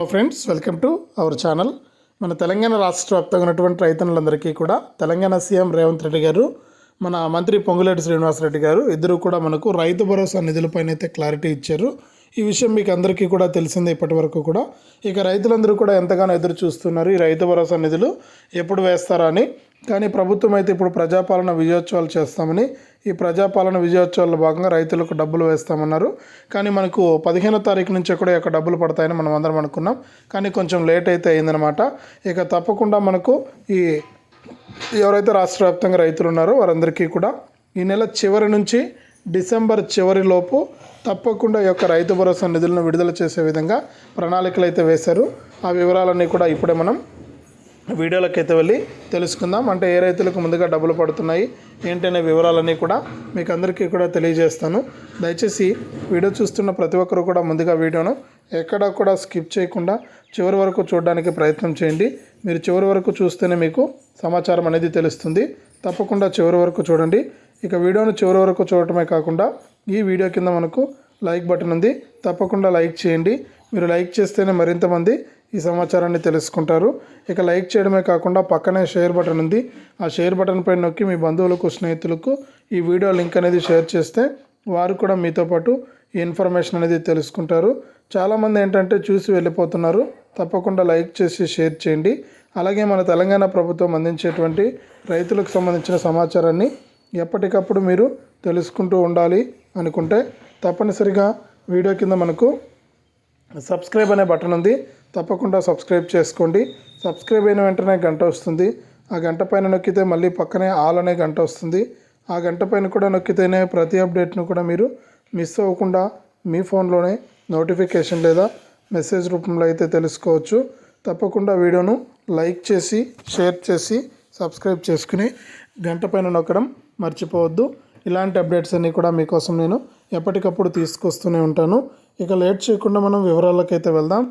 Hello friends welcome to our channel మన తెలంగాణ రాష్ట్ర వ్యాప్తంగా ఉన్నటువంటి రైతన్నులందరికీ కూడా తెలంగాణ సీఎం రేవంత్ రెడ్డి గారు మన మంత్రి పొంగులేటి శ్రీనివాసరెడ్డి గారు ఇద్దరు కూడా మనకు రైతు భరోసా నిధులపైన అయితే క్లారిటీ ఇచ్చారు. ఈ విషయం మీకు అందరికీ కూడా తెలిసిందే ఇప్పటి వరకు కూడా. ఇక రైతులందరూ కూడా ఎంతగానో ఎదురు చూస్తున్నారు ఈ రైతు భరోసా నిధులు ఎప్పుడు వేస్తారా అని. కానీ ప్రభుత్వం అయితే ఇప్పుడు ప్రజాపాలన విజయోత్సవాలు చేస్తామని ఈ ప్రజాపాలన విజయోత్సవాల్లో భాగంగా రైతులకు డబ్బులు వేస్తామన్నారు. కానీ మనకు పదిహేనో తారీఖు నుంచి కూడా ఇక డబ్బులు పడతాయని మనం అందరం అనుకున్నాం. కానీ కొంచెం లేట్ అయితే అయిందనమాట ఇక తప్పకుండా మనకు ఈ ఎవరైతే రాష్ట్ర వ్యాప్తంగా రైతులు ఉన్నారో వారందరికీ కూడా ఈ నెల చివరి నుంచి డిసెంబర్ చివరిలోపు తప్పకుండా ఈ యొక్క రైతు భరోసా నిధులను విడుదల చేసే విధంగా ప్రణాళికలు అయితే వేశారు. ఆ వివరాలన్నీ కూడా ఇప్పుడే మనం వీడియోలోకి అయితే వెళ్ళి తెలుసుకుందాం. అంటే ఏ రైతులకు ముందుగా డబ్బులు పడుతున్నాయి ఏంటనే వివరాలన్నీ కూడా మీకు అందరికీ కూడా తెలియజేస్తాను. దయచేసి వీడియో చూస్తున్న ప్రతి ఒక్కరు కూడా ముందుగా వీడియోను ఎక్కడా కూడా స్కిప్ చేయకుండా చివరి వరకు చూడడానికి ప్రయత్నం చేయండి. మీరు చివరి వరకు చూస్తేనే మీకు సమాచారం అనేది తెలుస్తుంది. తప్పకుండా చివరి వరకు చూడండి. ఇక వీడియోను చివరి వరకు చూడటమే కాకుండా ఈ వీడియో కింద మనకు లైక్ బటన్ ఉంది. తప్పకుండా లైక్ చేయండి. మీరు లైక్ చేస్తేనే మరింత మంది ఈ సమాచారాన్ని తెలుసుకుంటారు. ఇక లైక్ చేయడమే కాకుండా పక్కనే షేర్ బటన్ ఉంది. ఆ షేర్ బటన్ పైన నొక్కి మీ బంధువులకు స్నేహితులకు ఈ వీడియో లింక్ అనేది షేర్ చేస్తే వారు కూడా మీతో పాటు ఈ ఇన్ఫర్మేషన్ అనేది తెలుసుకుంటారు. చాలామంది ఏంటంటే చూసి వెళ్ళిపోతున్నారు. తప్పకుండా లైక్ చేసి షేర్ చేయండి. అలాగే మన తెలంగాణ ప్రభుత్వం అందించేటువంటి రైతులకు సంబంధించిన సమాచారాన్ని ఎప్పటికప్పుడు మీరు తెలుసుకుంటూ ఉండాలి అనుకుంటే తప్పనిసరిగా వీడియో కింద మనకు సబ్స్క్రైబ్ అనే బటన్ ఉంది. తప్పకుండా సబ్స్క్రైబ్ చేసుకోండి. సబ్స్క్రైబ్ అయిన వెంటనే గంట వస్తుంది. ఆ గంట పైన నొక్కితే మళ్ళీ పక్కనే ఆల్ అనే గంట వస్తుంది. ఆ గంట పైన కూడా నొక్కితేనే ప్రతి అప్డేట్ను కూడా మీరు మిస్ అవ్వకుండా మీ ఫోన్లోనే నోటిఫికేషన్ లేదా మెసేజ్ రూపంలో అయితే తెలుసుకోవచ్చు. తప్పకుండా వీడియోను లైక్ చేసి షేర్ చేసి సబ్స్క్రైబ్ చేసుకుని గంట పైన నొక్కడం మర్చిపోవద్దు. ఇలాంటి అప్డేట్స్ అన్నీ కూడా మీకోసం నేను ఎప్పటికప్పుడు తీసుకొస్తూనే ఉంటాను. ఇక లేట్ చేయకుండా మనం వివరాలకైతే వెళ్దాం.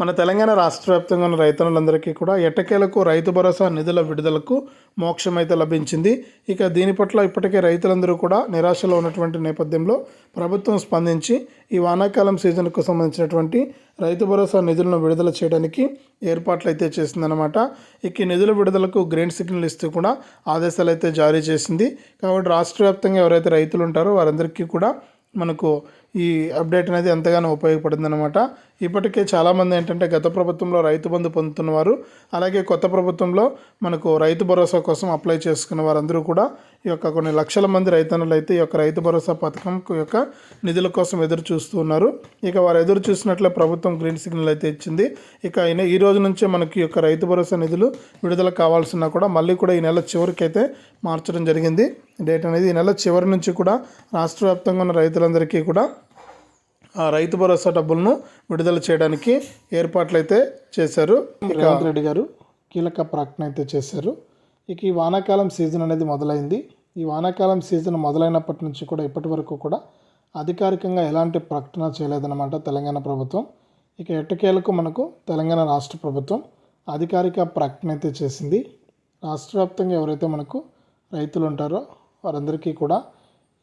మన తెలంగాణ రాష్ట్ర వ్యాప్తంగా ఉన్న రైతన్నులందరికీ కూడా ఎట్టకేలకు రైతు భరోసా నిధుల విడుదలకు మోక్షం అయితే లభించింది. ఇక దీని పట్ల ఇప్పటికే రైతులందరూ కూడా నిరాశలో ఉన్నటువంటి నేపథ్యంలో ప్రభుత్వం స్పందించి ఈ వానాకాలం సీజన్కు సంబంధించినటువంటి రైతు భరోసా నిధులను విడుదల చేయడానికి ఏర్పాట్లు అయితే చేసిందనమాట ఇక ఈ నిధుల విడుదలకు గ్రీన్ సిగ్నల్ ఇస్తూ కూడా ఆదేశాలు అయితే జారీ చేసింది. కాబట్టి రాష్ట్ర వ్యాప్తంగా ఎవరైతే రైతులు ఉంటారో వారందరికీ కూడా మనకు ఈ అప్డేట్ అనేది ఎంతగానో ఉపయోగపడింది అనమాట ఇప్పటికే చాలామంది ఏంటంటే గత ప్రభుత్వంలో రైతు బంధు పొందుతున్నవారు అలాగే కొత్త ప్రభుత్వంలో మనకు రైతు భరోసా కోసం అప్లై చేసుకున్న వారందరూ కూడా ఈ యొక్క కొన్ని లక్షల మంది రైతన్నులు అయితే ఈ యొక్క రైతు భరోసా పథకం యొక్క నిధుల కోసం ఎదురు చూస్తూ ఉన్నారు. ఇక వారు ఎదురు చూసినట్లే ప్రభుత్వం గ్రీన్ సిగ్నల్ అయితే ఇచ్చింది. ఇక ఆయన ఈ రోజు నుంచే మనకి ఈ యొక్క రైతు భరోసా నిధులు విడుదల కావాల్సిన కూడా మళ్ళీ కూడా ఈ నెల చివరికి అయితే మార్చడం జరిగింది. డేట్ అనేది ఈ నెల చివరి నుంచి కూడా రాష్ట్ర వ్యాప్తంగా ఉన్న రైతులందరికీ కూడా రైతు భరోసా డబ్బులను విడుదల చేయడానికి ఏర్పాట్లు అయితే చేశారు రేవంత్ రెడ్డి గారు కీలక ప్రకటన అయితే చేశారు. ఇక ఈ వానాకాలం సీజన్ అనేది మొదలైంది. ఈ వానాకాలం సీజన్ మొదలైనప్పటి నుంచి కూడా ఇప్పటి వరకు కూడా అధికారికంగా ఎలాంటి ప్రకటన చేయలేదన్నమాట తెలంగాణ ప్రభుత్వం. ఇక ఎట్టకేలకు మనకు తెలంగాణ రాష్ట్ర ప్రభుత్వం అధికారిక ప్రకటన అయితే చేసింది. రాష్ట్ర వ్యాప్తంగా ఎవరైతే మనకు రైతులు ఉంటారో వారందరికీ కూడా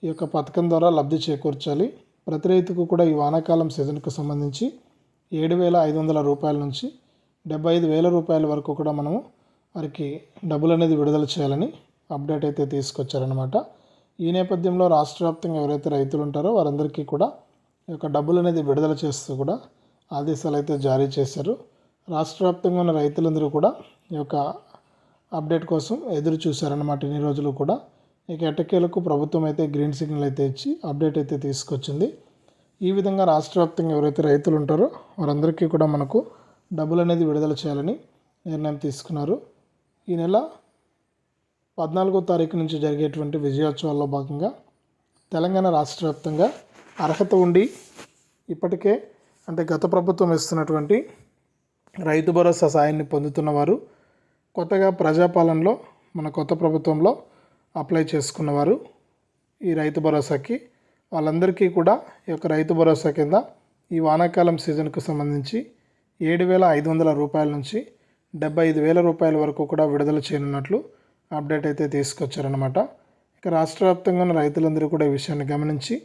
ఈ యొక్క పథకం ద్వారా లబ్ధి చేకూర్చాలి. ప్రతి రైతుకు కూడా ఈ వానాకాలం సీజన్కు సంబంధించి ఏడు వేల ఐదు వందల రూపాయల నుంచి డెబ్బై ఐదు వేల రూపాయల వరకు కూడా మనము వారికి డబ్బులు అనేది విడుదల చేయాలని అప్డేట్ అయితే తీసుకొచ్చారనమాట ఈ నేపథ్యంలో రాష్ట్ర వ్యాప్తంగా ఎవరైతే రైతులు ఉంటారో వారందరికీ కూడా ఈ యొక్క డబ్బులు అనేది విడుదల చేస్తూ కూడా ఆదేశాలు అయితే జారీ చేశారు. రాష్ట్ర వ్యాప్తంగా ఉన్న రైతులందరూ కూడా ఈ యొక్క అప్డేట్ కోసం ఎదురు చూశారన్నమాట. ఇన్ని రోజులు కూడా ఇక ఎట్టకేలకు ప్రభుత్వం అయితే గ్రీన్ సిగ్నల్ అయితే ఇచ్చి అప్డేట్ అయితే తీసుకొచ్చింది. ఈ విధంగా రాష్ట్ర వ్యాప్తంగా ఎవరైతే రైతులు ఉంటారో వారందరికీ కూడా మనకు డబ్బులు అనేది విడుదల చేయాలని నిర్ణయం తీసుకున్నారు. ఈ నెల పద్నాలుగో తారీఖు నుంచి జరిగేటువంటి విజయోత్సవాల్లో భాగంగా తెలంగాణ రాష్ట్ర వ్యాప్తంగా అర్హత ఉండి ఇప్పటికే అంటే గత ప్రభుత్వం ఇస్తున్నటువంటి రైతు భరోసా సాయాన్ని పొందుతున్న వారు కొత్తగా ప్రజాపాలనలో మన కొత్త ప్రభుత్వంలో అప్లై చేసుకున్నవారు ఈ రైతు భరోసాకి వాళ్ళందరికీ కూడా ఈ యొక్క రైతు భరోసా కింద ఈ వానాకాలం సీజన్కు సంబంధించి ఏడు వేల ఐదు వందల రూపాయల నుంచి డెబ్బై ఐదు వేల రూపాయల వరకు కూడా విడుదల చేయనున్నట్లు అప్డేట్ అయితే తీసుకొచ్చారనమాట ఇక రాష్ట్ర వ్యాప్తంగా ఉన్న రైతులందరూ కూడా ఈ విషయాన్ని గమనించి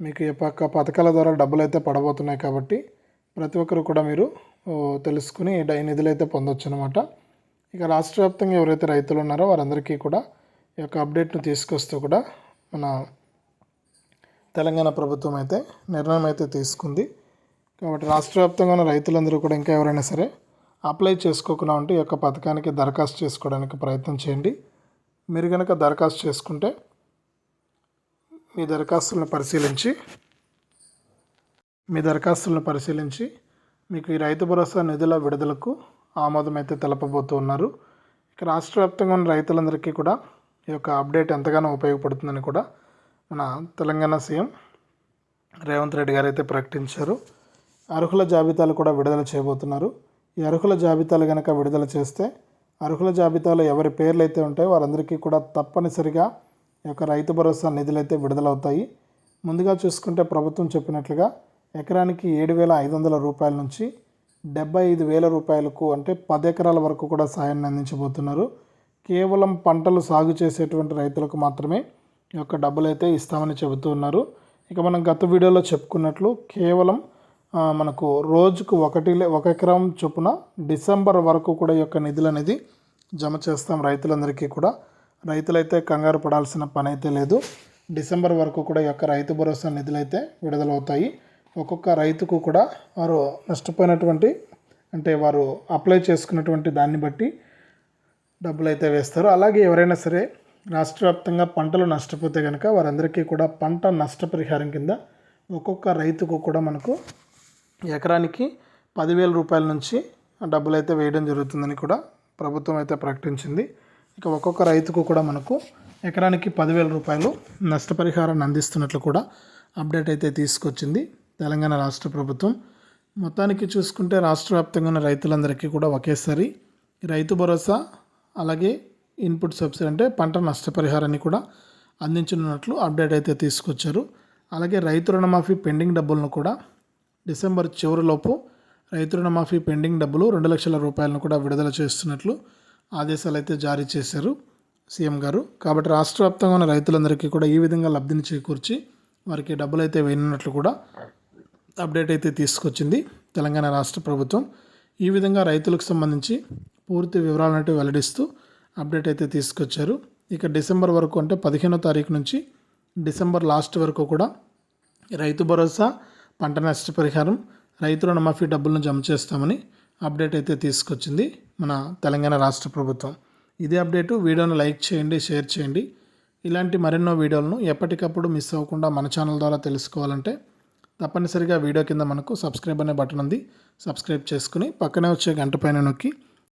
మీకు ఈ పక్క పథకాల ద్వారా డబ్బులు అయితే పడబోతున్నాయి కాబట్టి ప్రతి ఒక్కరు కూడా మీరు తెలుసుకుని డై నిధులు అయితే పొందొచ్చు అనమాట ఇక రాష్ట్ర వ్యాప్తంగా ఎవరైతే రైతులు ఉన్నారో వారందరికీ కూడా యొక్క అప్డేట్ను తీసుకొస్తూ కూడా మన తెలంగాణ ప్రభుత్వం అయితే నిర్ణయం అయితే తీసుకుంది. కాబట్టి రాష్ట్ర వ్యాప్తంగా ఉన్న రైతులందరూ కూడా ఇంకా ఎవరైనా సరే అప్లై చేసుకోకుండా ఉంటే ఈ యొక్క పథకానికి దరఖాస్తు చేసుకోవడానికి ప్రయత్నం చేయండి. మీరు కనుక దరఖాస్తు చేసుకుంటే మీ దరఖాస్తులను పరిశీలించి మీ దరఖాస్తులను పరిశీలించి మీకు ఈ రైతు భరోసా నిధుల విడుదలకు ఆమోదం అయితే తెలపబోతున్నారు. ఇక రాష్ట్ర వ్యాప్తంగా ఉన్న రైతులందరికీ కూడా ఈ యొక్క అప్డేట్ ఎంతగానో ఉపయోగపడుతుందని కూడా మన తెలంగాణ సీఎం రేవంత్ రెడ్డి గారు అయితే ప్రకటించారు. అర్హుల జాబితాలు కూడా విడుదల చేయబోతున్నారు. ఈ అర్హుల జాబితాలు కనుక విడుదల చేస్తే అర్హుల జాబితాలో ఎవరి పేర్లు అయితే ఉంటాయో వారందరికీ కూడా తప్పనిసరిగా ఈ యొక్క రైతు భరోసా నిధులు అయితే విడుదలవుతాయి. ముందుగా చూసుకుంటే ప్రభుత్వం చెప్పినట్లుగా ఎకరానికి ఏడు వేల ఐదు వందల రూపాయల నుంచి డెబ్బై ఐదు వేల రూపాయలకు అంటే పది ఎకరాల వరకు కూడా సాయాన్ని అందించబోతున్నారు. కేవలం పంటలు సాగు చేసేటువంటి రైతులకు మాత్రమే ఈ యొక్క డబ్బులు అయితే ఇస్తామని చెబుతూ ఉన్నారు. ఇక మనం గత వీడియోలో చెప్పుకున్నట్లు కేవలం మనకు రోజుకు ఒకటి లే- ఒక ఎకరం చొప్పున డిసెంబర్ వరకు కూడా ఈ యొక్క నిధులు అనేది జమ చేస్తాం రైతులందరికీ కూడా. రైతులైతే కంగారు పడాల్సిన పని అయితే లేదు. డిసెంబర్ వరకు కూడా ఈ యొక్క రైతు భరోసా నిధులు అయితే విడుదలవుతాయి. ఒక్కొక్క రైతుకు కూడా వారు నష్టపోయినటువంటి అంటే వారు అప్లై చేసుకున్నటువంటి దాన్ని బట్టి డబ్బులు అయితే వేస్తారు. అలాగే ఎవరైనా సరే రాష్ట్ర వ్యాప్తంగా పంటలు నష్టపోతే కనుక వారందరికీ కూడా పంట నష్టపరిహారం కింద ఒక్కొక్క రైతుకు కూడా మనకు ఎకరానికి పదివేల రూపాయల నుంచి డబ్బులు అయితే వేయడం జరుగుతుందని కూడా ప్రభుత్వం అయితే ప్రకటించింది. ఇక ఒక్కొక్క రైతుకు కూడా మనకు ఎకరానికి పదివేల రూపాయలు నష్టపరిహారాన్ని అందిస్తున్నట్లు కూడా అప్డేట్ అయితే తీసుకొచ్చింది తెలంగాణ రాష్ట్ర ప్రభుత్వం. మొత్తానికి చూసుకుంటే రాష్ట్ర వ్యాప్తంగా ఉన్న రైతులందరికీ కూడా ఒకేసారి రైతు భరోసా అలాగే ఇన్పుట్ సబ్సిడీ అంటే పంట నష్టపరిహారాన్ని కూడా అందించనున్నట్లు అప్డేట్ అయితే తీసుకొచ్చారు. అలాగే రైతు రుణమాఫీ పెండింగ్ డబ్బులను కూడా డిసెంబర్ చివరిలోపు రైతు రుణమాఫీ పెండింగ్ డబ్బులు రెండు లక్షల రూపాయలను కూడా విడుదల చేస్తున్నట్లు ఆదేశాలు అయితే జారీ చేశారు సీఎం గారు. కాబట్టి రాష్ట్ర వ్యాప్తంగా ఉన్న రైతులందరికీ కూడా ఈ విధంగా లబ్ధిని చేకూర్చి వారికి డబ్బులు అయితే వేయనున్నట్లు కూడా అప్డేట్ అయితే తీసుకొచ్చింది తెలంగాణ రాష్ట్ర ప్రభుత్వం. ఈ విధంగా రైతులకు సంబంధించి పూర్తి వివరాలను వెల్లడిస్తూ అప్డేట్ అయితే తీసుకొచ్చారు. ఇక డిసెంబర్ వరకు అంటే పదిహేనో తారీఖు నుంచి డిసెంబర్ లాస్ట్ వరకు కూడా రైతు భరోసా పంట నష్టపరిహారం రైతు రుణమాఫీ డబ్బులను జమ చేస్తామని అప్డేట్ అయితే తీసుకొచ్చింది మన తెలంగాణ రాష్ట్ర ప్రభుత్వం. ఇదే అప్డేటు వీడియోను లైక్ చేయండి షేర్ చేయండి. ఇలాంటి మరెన్నో వీడియోలను ఎప్పటికప్పుడు మిస్ అవ్వకుండా మన ఛానల్ ద్వారా తెలుసుకోవాలంటే తప్పనిసరిగా వీడియో కింద మనకు సబ్స్క్రైబ్ అనే బటన్ ఉంది. సబ్స్క్రైబ్ చేసుకుని పక్కనే వచ్చే గంట పైన నొక్కి